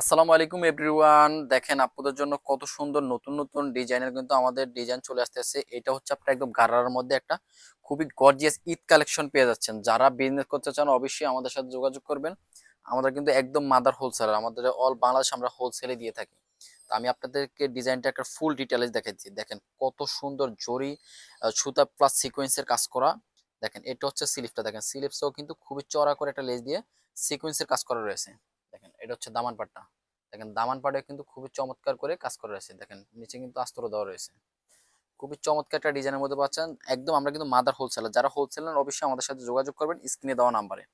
আসসালামু আলাইকুম এভরিওয়ান। দেখেন আপনাদের জন্য কত সুন্দর নতুন নতুন ডিজাইনের কিন্তু আমাদের ডিজাইন চলে আসতেছে। এটা হচ্ছে আপনার একদম গারার মধ্যে একটা খুবই গর্জিয়াস ঈদ কালেকশন পেয়ে যাচ্ছেন। যারা বিজনেস করতে চান অবশ্যই আমাদের সাথে যোগাযোগ করবেন। আমাদের কিন্তু একদম মাদার হোলসেলার আমাদের অল বাংলাদেশ আমরা হোলসেলে দিয়ে থাকি। তো আমি আপনাদেরকে ডিজাইনটা একটা ফুল ডিটেলস দেখাচ্ছি। দেখেন কত সুন্দর জরি সুতা প্লাস সিকোয়েন্সের কাজ করা। দেখেন এটা হচ্ছে স্লিপটা দেখেন স্লিপসও কিন্তু খুবই চড়া করে একটা লেস দিয়ে সিকোয়েন্সের কাজ করা রয়েছে। এটা হচ্ছে দামান পাটটা। দেখেন, দামান পাটে কিন্তু খুবই চমৎকার করে কাজ করা রয়েছে। দেখেন, নিচে কিন্তু আস্তর দেওয়া রয়েছে। খুবই চমৎকার একটা ডিজাইনের মধ্যে পাচ্ছেন। একদম আমরা কিন্তু মাদার হোলসেলার, যারা হোলসেলার অবশ্যই আমাদের সাথে যোগাযোগ করবেন স্ক্রিনে দেওয়া নাম্বারে।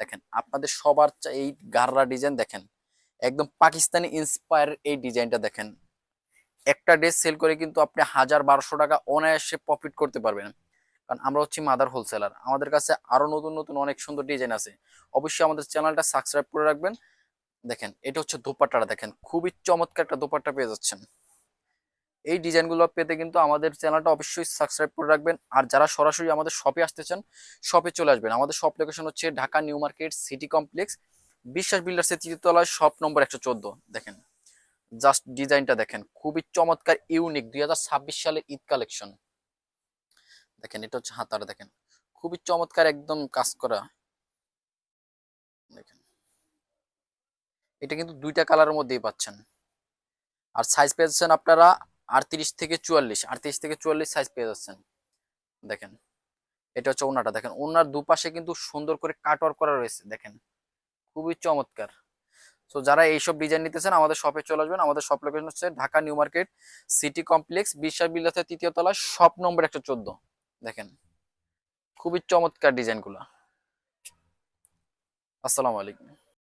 দেখেন, আপনাদের সবার এই গাররা ডিজাইন দেখেন, একদম পাকিস্তানি ইন্সপায়ার এই ডিজাইনটা দেখেন। একটা ড্রেস সেল করে কিন্তু আপনি হাজার বারোশো টাকা অনায়াসে প্রফিট করতে পারবেন। কারণ আমরা হচ্ছি মাদার হোলসেলার। আমাদের কাছে আরও নতুন নতুন অনেক সুন্দর ডিজাইন আছে। অবশ্যই আমাদের চ্যানেলটা সাবস্ক্রাইব করে রাখবেন। দেখেন, এটা হচ্ছে দোপাট্টাটা দেখেন, খুবই চমৎকার একটা দোপাট্টা পেয়ে যাচ্ছেন। এই ডিজাইনগুলো পেতে কিন্তু আমাদের চ্যানেলটা অবশ্যই সাবস্ক্রাইব করে রাখবেন, আর যারা সরাসরি আমাদের শপে আসতে চান শপে চলে আসবেন। আমাদের শপ লোকেশন হচ্ছে Dhaka new market city complex, Biswas বিল্ডার্সের তৃতীয়তলায় shop number একশো চোদ্দ। দেখেন জাস্ট ডিজাইনটা দেখেন, খুবই চমৎকার ইউনিক দু হাজার ছাব্বিশ সালের ঈদ কালেকশন দেখেন, এটা হচ্ছে হাতাটা দেখেন, খুবই চমৎকার একদম কাজ করা দেখেন এটা কিন্তু দুইটা কালারের মধ্যেই পাচ্ছেন। আর সাইজ পেয়ে যাচ্ছেন আপনারা আটত্রিশ থেকে চুয়াল্লিশ, আটত্রিশ থেকে চুয়াল্লিশ সাইজ পেয়ে যাচ্ছেন। দেখেন, এটা হচ্ছে ওনাটা। দেখেন, ওনার দুপাশে কিন্তু সুন্দর করে কাটওয়ার্ক করা রয়েছে। দেখেন, খুবই চমৎকার। সো যারা এইসব ডিজাইন নিতেছেন আমাদের শপে চলে আসবেন। আমাদের শপ লোকেশন হচ্ছে Dhaka new market, city complex, Biswas বিল্লাসের তৃতীয় তলা শপ নম্বর একশো চোদ্দ। দেখেন, খুবই চমৎকার ডিজাইনগুলো আসসালামু আলাইকুম।